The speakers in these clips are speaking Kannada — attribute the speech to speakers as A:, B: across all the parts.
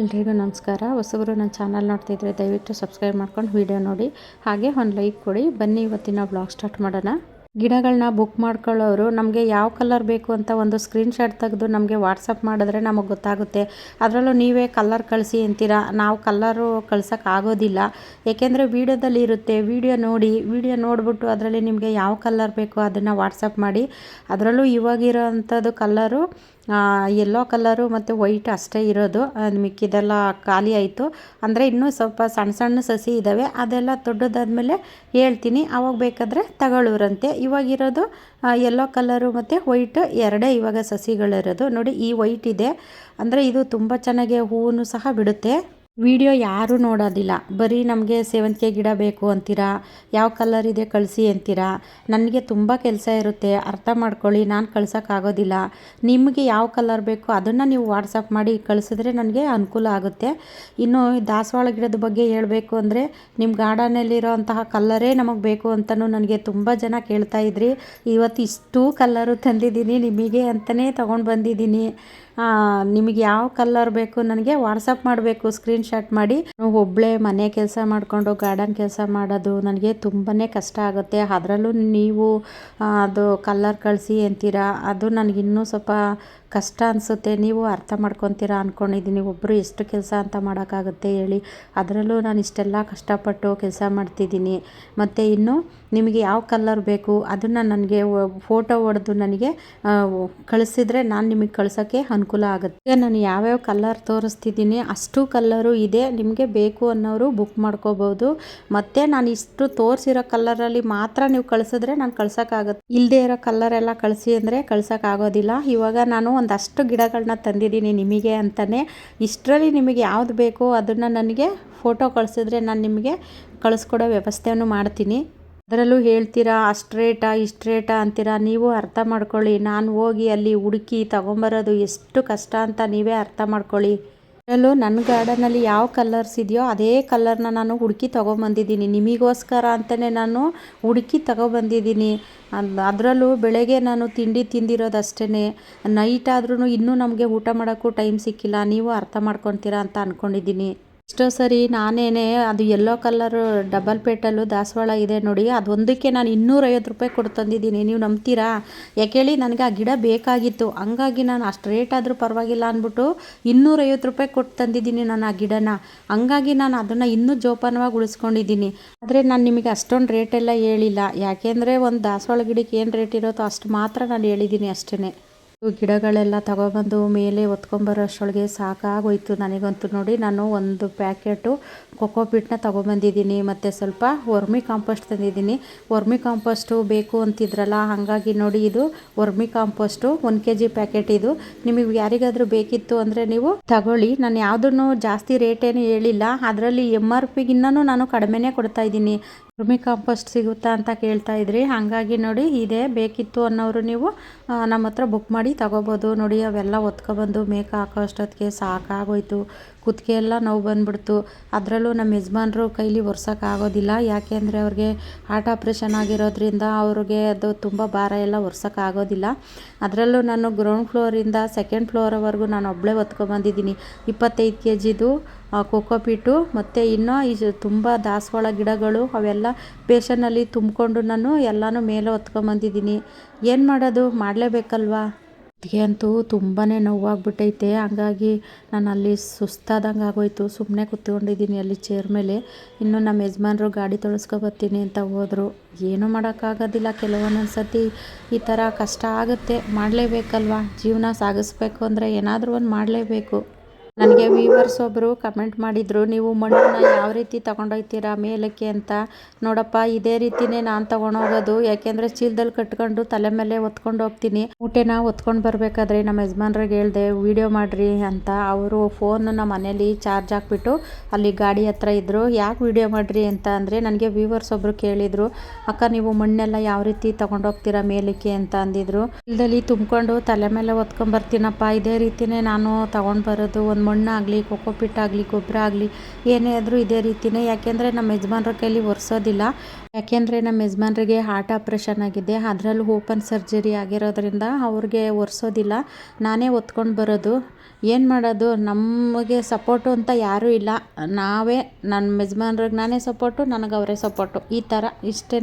A: ಎಲ್ರಿಗೂ ನಮಸ್ಕಾರ. ಹೊಸಬರು ನನ್ನ ಚಾನಲ್ ನೋಡ್ತಿದ್ರೆ ದಯವಿಟ್ಟು ಸಬ್ಸ್ಕ್ರೈಬ್ ಮಾಡ್ಕೊಂಡು ವೀಡಿಯೋ ನೋಡಿ. ಹಾಗೆ ಒಂದು ಲೈಕ್ ಕೊಡಿ. ಬನ್ನಿ ಇವತ್ತಿನ ಬ್ಲಾಗ್ ಸ್ಟಾರ್ಟ್ ಮಾಡೋಣ. ಗಿಡಗಳನ್ನ ಬುಕ್ ಮಾಡ್ಕೊಳ್ಳೋರು ನಮಗೆ ಯಾವ ಕಲರ್ ಬೇಕು ಅಂತ ಒಂದು ಸ್ಕ್ರೀನ್ಶಾಟ್ ತೆಗೆದು ನಮಗೆ ವಾಟ್ಸಪ್ ಮಾಡಿದ್ರೆ ನಮಗೆ ಗೊತ್ತಾಗುತ್ತೆ. ಅದರಲ್ಲೂ ನೀವೇ ಕಲರ್ ಕಳಿಸಿ ಅಂತೀರಾ? ನಾವು ಕಲ್ಲರು ಕಳ್ಸೋಕೆ ಆಗೋದಿಲ್ಲ. ಏಕೆಂದರೆ ವೀಡಿಯೋದಲ್ಲಿ ಇರುತ್ತೆ. ವೀಡಿಯೋ ನೋಡಿ, ವೀಡಿಯೋ ನೋಡಿಬಿಟ್ಟು ಅದರಲ್ಲಿ ನಿಮಗೆ ಯಾವ ಕಲರ್ ಬೇಕು ಅದನ್ನು ವಾಟ್ಸಪ್ ಮಾಡಿ. ಅದರಲ್ಲೂ ಇವಾಗಿರೋ ಅಂಥದ್ದು ಕಲ್ಲರು ಯೆಲ್ಲೋ ಕಲರು ಮತ್ತು ವೈಟ್ ಅಷ್ಟೇ ಇರೋದು. ಅದು ಮಿಕ್ಕಿದೆಲ್ಲ ಖಾಲಿ ಆಯಿತು. ಅಂದರೆ ಇನ್ನೂ ಸ್ವಲ್ಪ ಸಣ್ಣ ಸಣ್ಣ ಸಸಿ ಇದ್ದಾವೆ ಅದೆಲ್ಲ ದೊಡ್ಡದಾದ್ಮೇಲೆ ಹೇಳ್ತೀನಿ. ಅವಾಗ ಬೇಕಾದರೆ ತಗೊಳ್ಳೋರಂತೆ ಇವಾಗಿರೋದು ಎಲ್ಲೋ ಕಲರು ಮತ್ತು ವೈಟ್ ಎರಡೇ ಇವಾಗ ಸಸಿಗಳಿರೋದು. ನೋಡಿ, ಈ ವೈಟ್ ಇದೆ. ಅಂದರೆ ಇದು ತುಂಬ ಚೆನ್ನಾಗಿ ಹೂವು ಸಹ ಬಿಡುತ್ತೆ. ವಿಡಿಯೋ ಯಾರೂ ನೋಡೋದಿಲ್ಲ. ಬರೀ ನಮಗೆ ಸೇವಂತಿಗೆ ಗಿಡ ಬೇಕು ಅಂತೀರಾ? ಯಾವ ಕಲರ್ ಇದೆ ಕಳಿಸಿ ಅಂತೀರಾ? ನನಗೆ ತುಂಬ ಕೆಲಸ ಇರುತ್ತೆ. ಅರ್ಥ ಮಾಡ್ಕೊಳ್ಳಿ. ನಾನು ಕಳ್ಸೋಕ್ಕಾಗೋದಿಲ್ಲ ನಿಮಗೆ ಯಾವ ಕಲರ್ ಬೇಕು ಅದನ್ನು ನೀವು ವಾಟ್ಸಪ್ ಮಾಡಿ ಕಳಿಸಿದ್ರೆ ನನಗೆ ಅನುಕೂಲ ಆಗುತ್ತೆ. ಇನ್ನು ದಾಸವಾಳ ಗಿಡದ ಬಗ್ಗೆ ಹೇಳಬೇಕು ಅಂದರೆ ನಿಮ್ಮ ಗಾರ್ಡನಲ್ಲಿರೋ ಅಂತಹ ಕಲ್ಲರೇ ನಮಗೆ ಬೇಕು ಅಂತಲೂ ನನಗೆ ತುಂಬ ಜನ ಕೇಳ್ತಾ ಇದ್ರಿ. ಇವತ್ತು ಇಷ್ಟು ಕಲ್ಲರು ತಂದಿದ್ದೀನಿ. ನಿಮಗೆ ಅಂತಲೇ ತೊಗೊಂಡು ಬಂದಿದ್ದೀನಿ. ನಿಮಗೆ ಯಾವ ಕಲರ್ ಬೇಕು ನನಗೆ ವಾಟ್ಸಪ್ ಮಾಡಬೇಕು ಸ್ಕ್ರೀನ್ಶಾಟ್ ಮಾಡಿ. ಒಬ್ಬಳೇ ಮನೆ ಕೆಲಸ ಮಾಡಿಕೊಂಡು ಗಾರ್ಡನ್ ಕೆಲಸ ಮಾಡೋದು ನನಗೆ ತುಂಬಾ ಕಷ್ಟ ಆಗುತ್ತೆ. ಅದರಲ್ಲೂ ನೀವು ಅದು ಕಲ್ಲರ್ ಕಳಿಸಿ ಅಂತೀರಾ? ಅದು ನನಗಿನ್ನೂ ಸ್ವಲ್ಪ ಕಷ್ಟ ಅನಿಸುತ್ತೆ, ನೀವು ಅರ್ಥ ಮಾಡ್ಕೊತೀರಾ ಅಂದ್ಕೊಂಡಿದ್ದೀನಿ ಒಬ್ಬರು ಎಷ್ಟು ಕೆಲಸ ಅಂತ ಮಾಡೋಕ್ಕಾಗುತ್ತೆ ಹೇಳಿ. ಅದರಲ್ಲೂ ನಾನು ಇಷ್ಟೆಲ್ಲ ಕಷ್ಟಪಟ್ಟು ಕೆಲಸ ಮಾಡ್ತಿದ್ದೀನಿ. ಮತ್ತು ಇನ್ನು ನಿಮಗೆ ಯಾವ ಕಲ್ಲರ್ ಬೇಕು ಅದನ್ನು ನನಗೆ ಫೋಟೋ ಹೊಡೆದು ನನಗೆ ಕಳಿಸಿದ್ರೆ ನಾನು ನಿಮಗೆ ಕಳ್ಸೋಕ್ಕೆ ಅನುಕೂಲ ಆಗುತ್ತೆ. ಈಗ ನಾನು ಯಾವ್ಯಾವ ಕಲ್ಲರ್ ತೋರಿಸ್ತಿದ್ದೀನಿ, ಅಷ್ಟು ಕಲ್ಲರು ಇದೆ, ನಿಮಗೆ ಬೇಕು ಅನ್ನೋರು ಬುಕ್ ಮಾಡ್ಕೋಬೋದು. ಮತ್ತು ನಾನು ಇಷ್ಟು ತೋರಿಸಿರೋ ಕಲ್ಲರಲ್ಲಿ ಮಾತ್ರ ನೀವು ಕಳಿಸಿದ್ರೆ ನಾನು ಕಳ್ಸೋಕ್ಕಾಗುತ್ತೆ. ಇಲ್ಲದೆ ಇರೋ ಕಲ್ಲರೆಲ್ಲ ಕಳಿಸಿ ಅಂದರೆ ಕಳ್ಸೋಕ್ಕಾಗೋದಿಲ್ಲ. ಇವಾಗ ನಾನು ಒಂದಷ್ಟು ಗಿಡಗಳನ್ನ ತಂದಿದ್ದೀನಿ ನಿಮಗೆ ಅಂತಲೇ. ಇಷ್ಟರಲ್ಲಿ ನಿಮಗೆ ಯಾವುದು ಬೇಕೋ ಅದನ್ನು ನನಗೆ ಫೋಟೋ ಕಳಿಸಿದ್ರೆ ನಾನು ನಿಮಗೆ ಕಳಿಸ್ಕೊಡೋ ವ್ಯವಸ್ಥೆಯನ್ನು ಮಾಡ್ತೀನಿ. ಅದರಲ್ಲೂ ಹೇಳ್ತೀರಾ, ಅಷ್ಟು ರೇಟಾ, ಇಷ್ಟು ರೇಟಾ ಅಂತೀರಾ? ನೀವು ಅರ್ಥ ಮಾಡ್ಕೊಳ್ಳಿ. ನಾನು ಹೋಗಿ ಅಲ್ಲಿ ಹುಡುಕಿ ತಗೊಂಬರೋದು ಎಷ್ಟು ಕಷ್ಟ ಅಂತ ನೀವೇ ಅರ್ಥ ಮಾಡ್ಕೊಳ್ಳಿ. ಅದರಲ್ಲೂ ನನ್ನ ಗಾರ್ಡನಲ್ಲಿ ಯಾವ ಕಲರ್ಸ್ ಇದೆಯೋ ಅದೇ ಕಲರ್ನ ನಾನು ಹುಡುಕಿ ತೊಗೊಂಬಂದಿದ್ದೀನಿ. ನಿಮಗೋಸ್ಕರ ಅಂತಲೇ ನಾನು ಹುಡುಕಿ ತಗೊಬಂದಿದ್ದೀನಿ. ಅದರಲ್ಲೂ ಬೆಳಗ್ಗೆ ನಾನು ತಿಂಡಿ ತಿಂದಿರೋದು ಅಷ್ಟೇ ನೈಟ್ ಆದ್ರೂ ಇನ್ನೂ ನಮಗೆ ಊಟ ಮಾಡೋಕ್ಕೂ ಟೈಮ್ ಸಿಕ್ಕಿಲ್ಲ. ನೀವು ಅರ್ಥ ಮಾಡ್ಕೊತೀರಾ ಅಂತ ಅಂದ್ಕೊಂಡಿದ್ದೀನಿ ಎಷ್ಟೋ ಸರಿ, ನಾನೇನೆ ಅದು ಎಲ್ಲೋ ಕಲರು ಡಬಲ್ ಪೇಟಲ್ಲು ದಾಸವಾಳ ಇದೆ ನೋಡಿ, ಅದೊಂದಕ್ಕೆ ನಾನು ಇನ್ನೂರೈವತ್ತು ರೂಪಾಯಿ ಕೊಟ್ಟು ತಂದಿದ್ದೀನಿ. ನೀವು ನಂಬ್ತೀರಾ? ಯಾಕೇಳಿ ನನಗೆ ಆ ಗಿಡ ಬೇಕಾಗಿತ್ತು. ಹಂಗಾಗಿ ನಾನು ಅಷ್ಟು ರೇಟ್ ಆದರೂ ಪರವಾಗಿಲ್ಲ ಅಂದ್ಬಿಟ್ಟು ಇನ್ನೂರೈವತ್ತು ರೂಪಾಯಿ ಕೊಟ್ಟು ತಂದಿದ್ದೀನಿ ನಾನು ಆ ಗಿಡನ. ಹಂಗಾಗಿ ನಾನು ಅದನ್ನು ಇನ್ನೂ ಜೋಪಾನವಾಗಿ ಉಳಿಸ್ಕೊಂಡಿದ್ದೀನಿ. ಆದರೆ ನಾನು ನಿಮಗೆ ಅಷ್ಟೊಂದು ರೇಟೆಲ್ಲ ಹೇಳಿಲ್ಲ. ಯಾಕೆಂದರೆ ಒಂದು ದಾಸವಾಳ ಗಿಡಕ್ಕೆ ಏನು ರೇಟ್ ಇರುತ್ತೋ ಅಷ್ಟು ಮಾತ್ರ ನಾನು ಹೇಳಿದ್ದೀನಿ ಅಷ್ಟೇ ಗಿಡಗಳೆಲ್ಲ ತಗೊಬಂದು ಮೇಲೆ ಹೊತ್ಕೊಂಬರೋ ಅಷ್ಟರೊಳಗೆ ಸಾಕಾಗೋಯ್ತು ನನಗಂತೂ ನೋಡಿ. ನಾನು ಒಂದು ಪ್ಯಾಕೆಟು ಕೊಕೋಪಿಟ್ನ ತೊಗೊಬಂದಿದ್ದೀನಿ ಮತ್ತು ಸ್ವಲ್ಪ ವರ್ಮಿ ಕಾಂಪೋಸ್ಟ್ ತಂದಿದ್ದೀನಿ. ವರ್ಮಿ ಕಾಂಪೋಸ್ಟು ಬೇಕು ಅಂತಿದ್ರಲ್ಲ, ಹಾಗಾಗಿ ನೋಡಿ ಇದು ವರ್ಮಿ ಕಾಂಪೋಸ್ಟು, ಒಂದು ಕೆ ಜಿ ಪ್ಯಾಕೆಟ್ ಇದು. ನಿಮಗೆ ಯಾರಿಗಾದರೂ ಬೇಕಿತ್ತು ಅಂದರೆ ನೀವು ತಗೊಳ್ಳಿ. ನಾನು ಯಾವುದನ್ನು ಜಾಸ್ತಿ ರೇಟೇನು ಹೇಳಿಲ್ಲ. ಅದರಲ್ಲಿ ಎಂ ಆರ್ ಪಿಗಿನ್ನೂ ನಾನು ಕಡಿಮೆನೇ ಕೊಡ್ತಾ ಇದ್ದೀನಿ. ವರ್ಮಿ ಕಾಂಪೋಸ್ಟ್ ಸಿಗುತ್ತಾ ಅಂತ ಕೇಳ್ತಾ ಇದ್ರಿ. ಹಾಗಾಗಿ ನೋಡಿ ಇದೆ ಬೇಕಿತ್ತು ಅನ್ನೋರು ನೀವು ನಮ್ಮ ಹತ್ರ ಬುಕ್ ಮಾಡಿ ತಗೋಬೋದು. ನೋಡಿ, ಅವೆಲ್ಲ ಒತ್ಕೊಬಂದು ಮೇಕ ಹಾಕೋ ಅಷ್ಟೊತ್ತಿಗೆ ಸಾಕಾಗೋಯ್ತು. ಕುತ್ತಿಗೆ ಎಲ್ಲ ನೋವು ಬಂದ್ಬಿಡ್ತು. ಅದರಲ್ಲೂ ನಮ್ಮ ಯಜಮಾನರು ಕೈಲಿ ಒರ್ಸೋಕ್ಕಾಗೋದಿಲ್ಲ ಯಾಕೆ ಅಂದರೆ ಅವ್ರಿಗೆ ಹಾರ್ಟ್ ಆಪ್ರೇಷನ್ ಆಗಿರೋದ್ರಿಂದ ಅವ್ರಿಗೆ ಅದು ತುಂಬ ಭಾರ ಎಲ್ಲ ಒರ್ಸೋಕ್ಕಾಗೋದಿಲ್ಲ ಅದರಲ್ಲೂ ನಾನು ಗ್ರೌಂಡ್ ಫ್ಲೋರಿಂದ ಸೆಕೆಂಡ್ ಫ್ಲೋರವರೆಗೂ ನಾನು ಒಬ್ಬಳೇ ಒತ್ಕೊಬಂದಿದ್ದೀನಿ ಇಪ್ಪತ್ತೈದು ಕೆ ಜಿದು ಕೊಕೋಪೀಟು ಮತ್ತು ಇನ್ನೂ ಈ ತುಂಬ ದಾಸವಾಳ ಗಿಡಗಳು, ಅವೆಲ್ಲ ಬೇಸನಲ್ಲಿ ತುಂಬಿಕೊಂಡು ನಾನು ಎಲ್ಲನೂ ಮೇಲೆ ಹೊತ್ಕೊಂಬಂದಿದ್ದೀನಿ ಏನು ಮಾಡೋದು? ಮಾಡಲೇಬೇಕಲ್ವಾ? ಅದಕ್ಕೆ ಅಂತೂ ತುಂಬಾ ನೋವಾಗ್ಬಿಟ್ಟೈತೆ. ಹಂಗಾಗಿ ನಾನು ಅಲ್ಲಿ ಸುಸ್ತಾದಂಗೆ ಆಗೋಯ್ತು. ಸುಮ್ಮನೆ ಕುತ್ಕೊಂಡಿದ್ದೀನಿ ಅಲ್ಲಿ ಚೇರ್ ಮೇಲೆ. ಇನ್ನು ನಮ್ಮ ಯಜಮಾನರು ಗಾಡಿ ತೊಳಸ್ಕೊಬತ್ತೀನಿ ಅಂತ ಹೋದರು. ಏನೂ ಮಾಡೋಕ್ಕಾಗೋದಿಲ್ಲ. ಕೆಲವೊಂದೊಂದು ಸತಿ ಈ ಥರ ಕಷ್ಟ ಆಗುತ್ತೆ. ಮಾಡಲೇಬೇಕಲ್ವ? ಜೀವನ ಸಾಗಿಸ್ಬೇಕು ಅಂದರೆ ಏನಾದರೂ ಒಂದು ಮಾಡಲೇಬೇಕು. ನನಗೆ ವೀವರ್ಸ್ ಒಬ್ಬರು ಕಮೆಂಟ್ ಮಾಡಿದರು, ನೀವು ಮಣ್ಣನ್ನ ಯಾವ ರೀತಿ ತೊಗೊಂಡೋಗ್ತೀರಾ ಮೇಲಕ್ಕೆ ಅಂತ? ನೋಡಪ್ಪ, ಇದೇ ರೀತಿನೇ ನಾನು ತೊಗೊಂಡೋಗೋದು. ಯಾಕೆಂದರೆ ಚೀಲದಲ್ಲಿ ಕಟ್ಕೊಂಡು ತಲೆ ಮೇಲೆ ಹೊತ್ಕೊಂಡು ಹೋಗ್ತೀನಿ. ಊಟನ ಹೊತ್ಕೊಂಡು ಬರಬೇಕಾದ್ರೆ ನಮ್ಮ ಯಜಮಾನ್ರಿಗೆ ಹೇಳಿದೆ, ವೀಡಿಯೋ ಮಾಡಿರಿ ಅಂತ ಅವರು ಫೋನನ್ನು ಮನೇಲಿ ಚಾರ್ಜ್ ಹಾಕ್ಬಿಟ್ಟು ಅಲ್ಲಿ ಗಾಡಿ ಹತ್ರ ಇದ್ದರು ಯಾಕೆ ವೀಡಿಯೋ ಮಾಡಿರಿ? ಅಂತ ಅಂದರೆ ನನಗೆ ವೀವರ್ಸ್ ಒಬ್ಬರು ಕೇಳಿದರು. ಅಕ್ಕ, ನೀವು ಮಣ್ಣೆಲ್ಲ ಯಾವ ರೀತಿ ತೊಗೊಂಡೋಗ್ತೀರಾ ಮೇಲಕ್ಕೆ? ಅಂತ ಅಂದಿದ್ರು. ಚೀಲದಲ್ಲಿ ತುಂಬಿಕೊಂಡು ತಲೆ ಮೇಲೆ ಹೊತ್ಕೊಂಬರ್ತೀನಪ್ಪ ಇದೇ ರೀತಿನೇ ನಾನು ತೊಗೊಂಡು ಬರೋದು ಒಂದು ಮಣ್ಣಾಗಲಿ ಕೊಕೋಪಿಟ್ ಆಗಲಿ ಗೊಬ್ಬರ ಆಗಲಿ, ಏನೇ ಆದರೂ ಇದೇ ರೀತಿಯೇ ಯಾಕೆಂದರೆ ನಮ್ಮ ಯಜಮಾನ್ರ ಕೈಲಿ ಒರೆಸೋದಿಲ್ಲ. ಯಾಕೆಂದರೆ ನಮ್ಮ ಯಜಮಾನ್ರಿಗೆ ಹಾರ್ಟ್ ಆಪ್ರೇಷನ್ ಆಗಿದೆ. ಅದರಲ್ಲೂ ಓಪನ್ ಸರ್ಜರಿ ಆಗಿರೋದ್ರಿಂದ ಅವ್ರಿಗೆ ಒರೆಸೋದಿಲ್ಲ. ನಾನೇ ಒತ್ಕೊಂಡು ಬರೋದು. ಏನು ಮಾಡೋದು? ನಮಗೆ ಸಪೋರ್ಟು ಅಂತ ಯಾರೂ ಇಲ್ಲ. ನಾವೇ ನನ್ನ ಯಜಮಾನ್ರಿಗೆ ನಾನೇ ಸಪೋರ್ಟು ನನಗೆ ಅವರೇ ಸಪೋರ್ಟು ಈ ಥರ ಇಷ್ಟೇ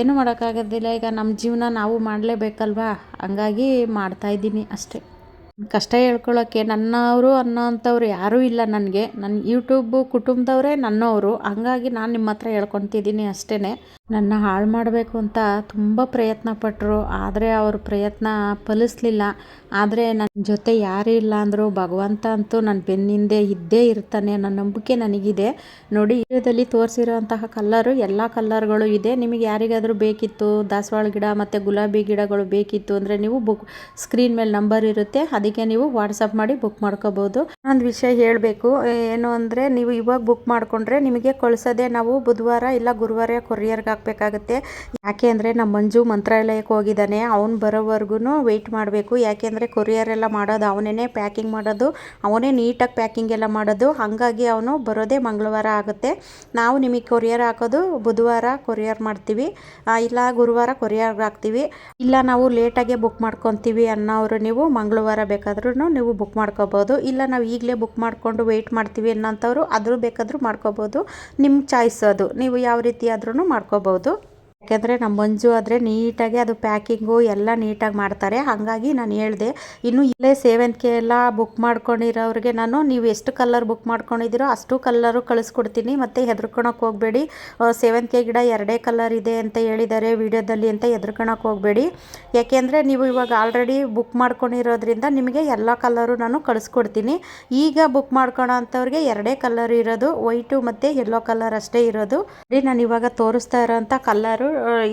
A: ಏನೂ ಮಾಡೋಕ್ಕಾಗೋದಿಲ್ಲ. ಈಗ ನಮ್ಮ ಜೀವನ ನಾವು ಮಾಡಲೇಬೇಕಲ್ವಾ? ಹಂಗಾಗಿ ಮಾಡ್ತಾಯಿದ್ದೀನಿ ಅಷ್ಟೇ. ಕಷ್ಟ ಹೇಳ್ಕೊಳ್ಳೋಕ್ಕೆ ನನ್ನವರು ಅನ್ನೋ ಅಂಥವ್ರು ಯಾರೂ ಇಲ್ಲ ನನಗೆ. ನನ್ನ ಯೂಟ್ಯೂಬು ಕುಟುಂಬದವರೇ ನನ್ನವರು ಹಂಗಾಗಿ ನಾನು ನಿಮ್ಮ ಹತ್ರ ಹೇಳ್ಕೊತಿದ್ದೀನಿ ಅಷ್ಟೇ ನನ್ನ ಹಾಳು ಮಾಡಬೇಕು ಅಂತ ತುಂಬ ಪ್ರಯತ್ನ ಪಟ್ಟರು ಆದರೆ ಅವ್ರ ಪ್ರಯತ್ನ ಫಲಿಸ್ಲಿಲ್ಲ. ಆದರೆ ನನ್ನ ಜೊತೆ ಯಾರೂ ಇಲ್ಲ ಅಂದರೂ, ಭಗವಂತ ಅಂತೂ ನನ್ನ ಬೆನ್ನಿಂದೆ ಇದ್ದೇ ಇರ್ತಾನೆ ನನ್ನ ನಂಬಿಕೆ ನನಗಿದೆ. ನೋಡಿ ಇದರಲ್ಲಿ ತೋರಿಸಿರುವಂತಹ ಕಲ್ಲರು, ಎಲ್ಲ ಕಲ್ಲರ್ಗಳು ಇದೆ. ನಿಮಗೆ ಯಾರಿಗಾದರೂ ಬೇಕಿತ್ತು, ದಾಸವಾಳ ಗಿಡ ಮತ್ತು ಗುಲಾಬಿ ಗಿಡಗಳು ಬೇಕಿತ್ತು ಅಂದರೆ ನೀವು ಬುಕ್ ಸ್ಕ್ರೀನ್ ಮೇಲೆ ನಂಬರ್ ಇರುತ್ತೆ. ಅದಕ್ಕೆ ನೀವು ವಾಟ್ಸಪ್ ಮಾಡಿ ಬುಕ್ ಮಾಡ್ಕೋಬೋದು. ಒಂದು ವಿಷಯ ಹೇಳಬೇಕು, ಏನು ಅಂದರೆ ನೀವು ಇವಾಗ ಬುಕ್ ಮಾಡಿಕೊಂಡ್ರೆ ನಿಮಗೆ ಕಳಿಸೋದೇ ನಾವು ಬುಧವಾರ ಇಲ್ಲ ಗುರುವಾರ ಕೊರಿಯರ್ಗೆ ಹಾಕಬೇಕಾಗುತ್ತೆ. ಯಾಕೆ ಅಂದರೆ ನಮ್ಮ ಮಂಜು ಮಂತ್ರಾಲಯಕ್ಕೆ ಹೋಗಿದ್ದಾನೆ. ಅವ್ನು ಬರೋವರೆಗೂ ವೆಯ್ಟ್ ಮಾಡಬೇಕು. ಯಾಕೆಂದರೆ ಕೊರಿಯರ್ ಎಲ್ಲ ಮಾಡೋದು ಅವನೇ ಪ್ಯಾಕಿಂಗ್ ಮಾಡೋದು. ಅವನೇ ನೀಟಾಗಿ ಪ್ಯಾಕಿಂಗ್ ಎಲ್ಲ ಮಾಡೋದು. ಹಾಗಾಗಿ ಅವನು ಬರೋದೇ ಮಂಗಳವಾರ ಆಗುತ್ತೆ. ನಾವು ನಿಮಗೆ ಕೊರಿಯರ್ ಹಾಕೋದು ಬುಧವಾರ ಕೊರಿಯರ್ ಮಾಡ್ತೀವಿ. ಇಲ್ಲ ಗುರುವಾರ ಕೊರಿಯರ್ ಹಾಕ್ತೀವಿ. ಇಲ್ಲ ನಾವು ಲೇಟಾಗೆ ಬುಕ್ ಮಾಡ್ಕೊತೀವಿ ಅನ್ನೋರು ನೀವು ಮಂಗಳವಾರ ಬೇಕಾದ್ರೂ ನೀವು ಬುಕ್ ಮಾಡ್ಕೋಬೋದು. ಇಲ್ಲ ನಾವು ಈಗಲೇ ಬುಕ್ ಮಾಡಿಕೊಂಡು ವೆಯ್ಟ್ ಮಾಡ್ತೀವಿ ಅನ್ನೋಂಥವ್ರು ಅದ್ರ ಬೇಕಾದರೂ ಮಾಡ್ಕೋಬೋದು. ನಿಮ್ಮ ಚಾಯ್ಸ್ ಅದು. ನೀವು ಯಾವ ರೀತಿ ಆದ್ರೂ ಮಾಡ್ಕೋಬೋದು. ತೊಗೋಬೋದು ಯಾಕೆಂದರೆ ನಮ್ಮ ಮಂಜು ಆದರೆ ನೀಟಾಗಿ ಅದು ಪ್ಯಾಕಿಂಗು ಎಲ್ಲ ನೀಟಾಗಿ ಮಾಡ್ತಾರೆ. ಹಾಗಾಗಿ ನಾನು ಹೇಳಿದೆ, ಇನ್ನು ಇಲ್ಲೇ ಸೇವಂತಿಗೆ ಎಲ್ಲ ಬುಕ್ ಮಾಡ್ಕೊಂಡಿರೋರಿಗೆ ನಾನು, ನೀವು ಎಷ್ಟು ಕಲರ್ ಬುಕ್ ಮಾಡ್ಕೊಂಡಿದ್ದೀರೋ ಅಷ್ಟು ಕಲ್ಲರು ಕಳಿಸ್ಕೊಡ್ತೀನಿ. ಮತ್ತು ಹೆದರ್ಕೊಳಕ್ಕೆ ಹೋಗಬೇಡಿ. ಸೇವಂತಿಗೆ ಗಿಡ ಎರಡೇ ಕಲರ್ ಇದೆ ಅಂತ ಹೇಳಿದ್ದಾರೆ ವಿಡಿಯೋದಲ್ಲಿ ಅಂತ ಹೆದರ್ಕೊಳಕ್ಕೆ ಹೋಗಬೇಡಿ. ಯಾಕೆಂದರೆ ನೀವು ಇವಾಗ ಆಲ್ರೆಡಿ ಬುಕ್ ಮಾಡ್ಕೊಂಡಿರೋದ್ರಿಂದ ನಿಮಗೆ ಎಲ್ಲ ಕಲರು ನಾನು ಕಳಿಸ್ಕೊಡ್ತೀನಿ. ಈಗ ಬುಕ್ ಮಾಡ್ಕೊಳೋ ಅಂಥವ್ರಿಗೆ ಎರಡೇ ಕಲರ್ ಇರೋದು ವೈಟು ಮತ್ತು ಯೆಲ್ಲೋ ಕಲರ್ ಅಷ್ಟೇ ಇರೋದು. ನಾನು ಇವಾಗ ತೋರಿಸ್ತಾ ಇರೋಂಥ ಕಲ್ಲರು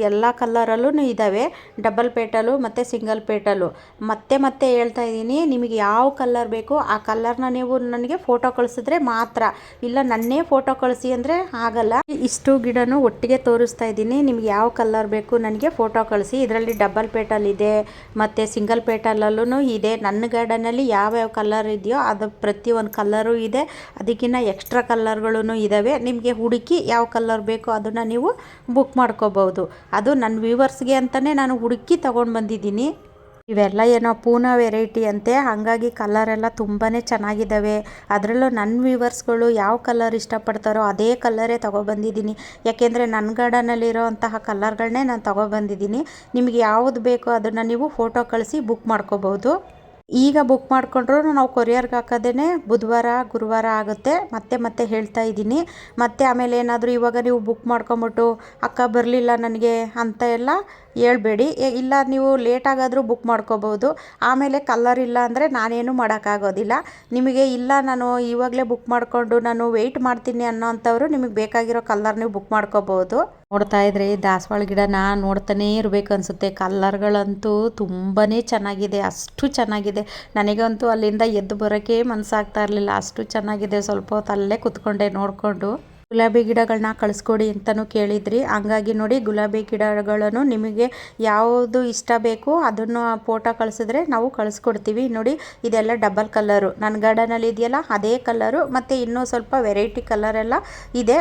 A: ಎಲ್ಲ ಕಲ್ಲರಲ್ಲೂ ಇದ್ದಾವೆ ಡಬಲ್ ಪೇಟಲು ಮತ್ತು ಸಿಂಗಲ್ ಪೇಟಲು ಮತ್ತೆ ಮತ್ತೆ ಹೇಳ್ತಾ ಇದ್ದೀನಿ, ನಿಮಗೆ ಯಾವ ಕಲ್ಲರ್ ಬೇಕು ಆ ಕಲ್ಲರ್ನ ನೀವು ನನಗೆ ಫೋಟೋ ಕಳಿಸಿದ್ರೆ ಮಾತ್ರ. ಇಲ್ಲ, ನನ್ನೇ ಫೋಟೋ ಕಳಿಸಿ ಅಂದರೆ ಆಗಲ್ಲ. ಇಷ್ಟು ಗಿಡನೂ ಒಟ್ಟಿಗೆ ತೋರಿಸ್ತಾ ಇದ್ದೀನಿ. ನಿಮ್ಗೆ ಯಾವ ಕಲರ್ ಬೇಕು ನನಗೆ ಫೋಟೋ ಕಳಿಸಿ. ಇದರಲ್ಲಿ ಡಬಲ್ ಪೇಟಲ್ ಇದೆ ಮತ್ತು ಸಿಂಗಲ್ ಪೇಟಲಲ್ಲೂ ಇದೆ. ನನ್ನ ಗಾರ್ಡನಲ್ಲಿ ಯಾವ್ಯಾವ ಕಲರ್ ಇದೆಯೋ ಅದು ಪ್ರತಿಯೊಂದು ಕಲ್ಲರು ಇದೆ. ಅದಕ್ಕಿಂತ ಎಕ್ಸ್ಟ್ರಾ ಕಲ್ಲರ್ಗಳೂ ಇದ್ದಾವೆ ನಿಮಗೆ ಹುಡುಕಿ ಯಾವ ಕಲ್ಲರ್ ಬೇಕೋ ಅದನ್ನು ನೀವು ಬುಕ್ ಮಾಡ್ಕೋಬೋದು. ಅದು ನನ್ನ ವ್ಯೂವರ್ಸ್ಗೆ ಅಂತಲೇ ನಾನು ಹುಡುಕಿ ತೊಗೊಂಡು ಬಂದಿದ್ದೀನಿ. ಇವೆಲ್ಲ ಏನೋ ಪೂನಾ ವೆರೈಟಿ ಅಂತೆ. ಹಾಗಾಗಿ ಕಲರೆಲ್ಲ ತುಂಬಾ ಚೆನ್ನಾಗಿದ್ದಾವೆ. ಅದರಲ್ಲೂ ನನ್ನ ವ್ಯೂವರ್ಸ್ಗಳು ಯಾವ ಕಲರ್ ಇಷ್ಟಪಡ್ತಾರೋ ಅದೇ ಕಲರೇ ತೊಗೊಬಂದಿದ್ದೀನಿ. ಯಾಕೆಂದರೆ ನನ್ನ ಗಾರ್ಡನಲ್ಲಿರೋ ಅಂತಹ ಕಲರ್ಗಳನ್ನೇ ನಾನು ತೊಗೊಬಂದಿದ್ದೀನಿ. ನಿಮಗೆ ಯಾವುದು ಬೇಕೋ ಅದನ್ನು ನೀವು ಫೋಟೋ ಕಳಿಸಿ ಬುಕ್ ಮಾಡ್ಕೋಬೋದು. ಈಗ ಬುಕ್ ಮಾಡಿಕೊಂಡ್ರೂ ನಾವು ಕೊರಿಯರ್ಗೆ ಹಾಕೋದೇ ಬುಧವಾರ, ಗುರುವಾರ ಆಗುತ್ತೆ. ಮತ್ತೆ ಮತ್ತೆ ಹೇಳ್ತಾ ಇದ್ದೀನಿ. ಮತ್ತೆ ಆಮೇಲೆ ಏನಾದರೂ ಇವಾಗ ನೀವು ಬುಕ್ ಮಾಡ್ಕೊಂಬಿಟ್ಟು, ಅಕ್ಕ ಬರಲಿಲ್ಲ ನನಗೆ ಅಂತ ಎಲ್ಲ ಹೇಳ್ಬೇಡಿ. ಇಲ್ಲ ನೀವು ಲೇಟಾಗಾದರೂ ಬುಕ್ ಮಾಡ್ಕೋಬೋದು. ಆಮೇಲೆ ಕಲ್ಲರ್ ಇಲ್ಲ ಅಂದರೆ ನಾನೇನು ಮಾಡೋಕ್ಕಾಗೋದಿಲ್ಲ. ನಿಮಗೆ ಇಲ್ಲ ನಾನು ಇವಾಗಲೇ ಬುಕ್ ಮಾಡಿಕೊಂಡು ನಾನು ವೆಯ್ಟ್ ಮಾಡ್ತೀನಿ ಅನ್ನೋ ಅಂಥವ್ರು ನಿಮಗೆ ಬೇಕಾಗಿರೋ ಕಲ್ಲರ್ ನೀವು ಬುಕ್ ಮಾಡ್ಕೋಬೋದು. ನೋಡ್ತಾ ಇದ್ರೆ, ದಾಸವಾಳ ಗಿಡನ ನೋಡ್ತಾನೇ ಇರಬೇಕು ಅನ್ಸುತ್ತೆ. ಕಲ್ಲರ್ಗಳಂತೂ ತುಂಬಾನೇ ಚೆನ್ನಾಗಿದೆ, ಅಷ್ಟು ಚೆನ್ನಾಗಿದೆ. ನನಗಂತೂ ಅಲ್ಲಿಂದ ಎದ್ದು ಬರೋಕ್ಕೆ ಮನಸ್ಸಾಗ್ತಾ ಇರಲಿಲ್ಲ. ಅಷ್ಟು ಚೆನ್ನಾಗಿದೆ. ಸ್ವಲ್ಪ ಹೊತ್ತು ಅಲ್ಲೇ ಕುತ್ಕೊಂಡೆ ನೋಡಿಕೊಂಡು ಗುಲಾಬಿ ಗಿಡಗಳನ್ನ ಕಳಿಸ್ಕೊಡಿ ಅಂತಲೂ ಕೇಳಿದ್ರಿ. ಹಂಗಾಗಿ ನೋಡಿ ಗುಲಾಬಿ ಗಿಡಗಳನ್ನು ನಿಮಗೆ ಯಾವುದು ಇಷ್ಟ ಬೇಕು ಅದನ್ನು ಫೋಟೋ ಕಳಿಸಿದ್ರೆ ನಾವು ಕಳಿಸ್ಕೊಡ್ತೀವಿ. ನೋಡಿ, ಇದೆಲ್ಲ ಡಬಲ್ ಕಲರು. ನನ್ನ ಗಾರ್ಡನಲ್ಲಿ ಇದೆಯಲ್ಲ, ಅದೇ ಕಲರು. ಮತ್ತು ಇನ್ನೂ ಸ್ವಲ್ಪ ವೆರೈಟಿ ಕಲರೆಲ್ಲ ಇದೆ.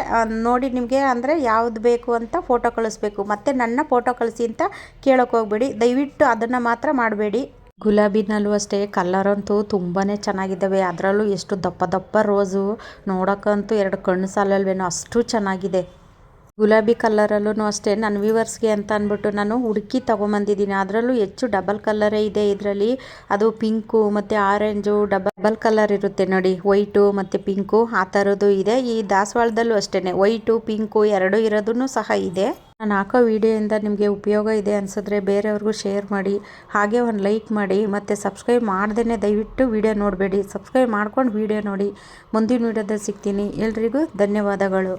A: ನೋಡಿ ನಿಮಗೆ ಅಂದರೆ ಯಾವುದು ಬೇಕು ಅಂತ ಫೋಟೋ ಕಳಿಸ್ಬೇಕು. ಮತ್ತು ನನ್ನ ಫೋಟೋ ಕಳಿಸಿ ಅಂತ ಕೇಳೋಕೆ ಹೋಗ್ಬೇಡಿ. ದಯವಿಟ್ಟು ಅದನ್ನು ಮಾತ್ರ ಮಾಡಬೇಡಿ. ಗುಲಾಬಿನಲ್ಲೂ ಅಷ್ಟೇ, ಕಲ್ಲರಂತೂ ತುಂಬಾನೇ ಚೆನ್ನಾಗಿದ್ದಾವೆ. ಅದರಲ್ಲೂ ಎಷ್ಟು ದಪ್ಪ ದಪ್ಪ ರೋಸು, ನೋಡೋಕ್ಕಂತೂ ಎರಡು ಕಣ್ಣು ಸಾಲಲ್ವೇನೋ ಅಷ್ಟು ಚೆನ್ನಾಗಿದೆ. ಗುಲಾಬಿ ಕಲ್ಲರಲ್ಲೂ ಅಷ್ಟೇ, ನನ್ನ ವ್ಯೂವರ್ಸ್ಗೆ ಅಂತ ಅಂದ್ಬಿಟ್ಟು ನಾನು ಹುಡುಕಿ ತೊಗೊಂಬಂದಿದ್ದೀನಿ. ಅದರಲ್ಲೂ ಹೆಚ್ಚು ಡಬಲ್ ಕಲ್ಲರೇ ಇದೆ ಇದರಲ್ಲಿ. ಅದು ಪಿಂಕು ಮತ್ತು ಆರೆಂಜು, ಡಬಲ್ ಕಲರ್ ಇರುತ್ತೆ ನೋಡಿ. ವೈಟು ಮತ್ತು ಪಿಂಕು ಆ ಥರದ್ದು ಇದೆ. ಈ ದಾಸವಾಳದಲ್ಲೂ ಅಷ್ಟೇ ವೈಟು, ಪಿಂಕು ಎರಡೂ ಇರೋದನ್ನು ಸಹ ಇದೆ. ನಾನು ಹಾಕೋ ವಿಡಿಯೋಯಿಂದ ನಿಮಗೆ ಉಪಯೋಗ ಇದೆ ಅನಿಸಿದ್ರೆ ಬೇರೆಯವ್ರಿಗೂ ಶೇರ್ ಮಾಡಿ, ಹಾಗೆ ಒಂದು ಲೈಕ್ ಮಾಡಿ, ಮತ್ತು ಸಬ್ಸ್ಕ್ರೈಬ್ ಮಾಡ್ದೇ ದಯವಿಟ್ಟು ವಿಡಿಯೋ ನೋಡಬೇಡಿ. ಸಬ್ಸ್ಕ್ರೈಬ್ ಮಾಡ್ಕೊಂಡು ವಿಡಿಯೋ ನೋಡಿ. ಮುಂದಿನ ವಿಡಿಯೋದಲ್ಲಿ ಸಿಗ್ತೀನಿ. ಎಲ್ರಿಗೂ ಧನ್ಯವಾದಗಳು.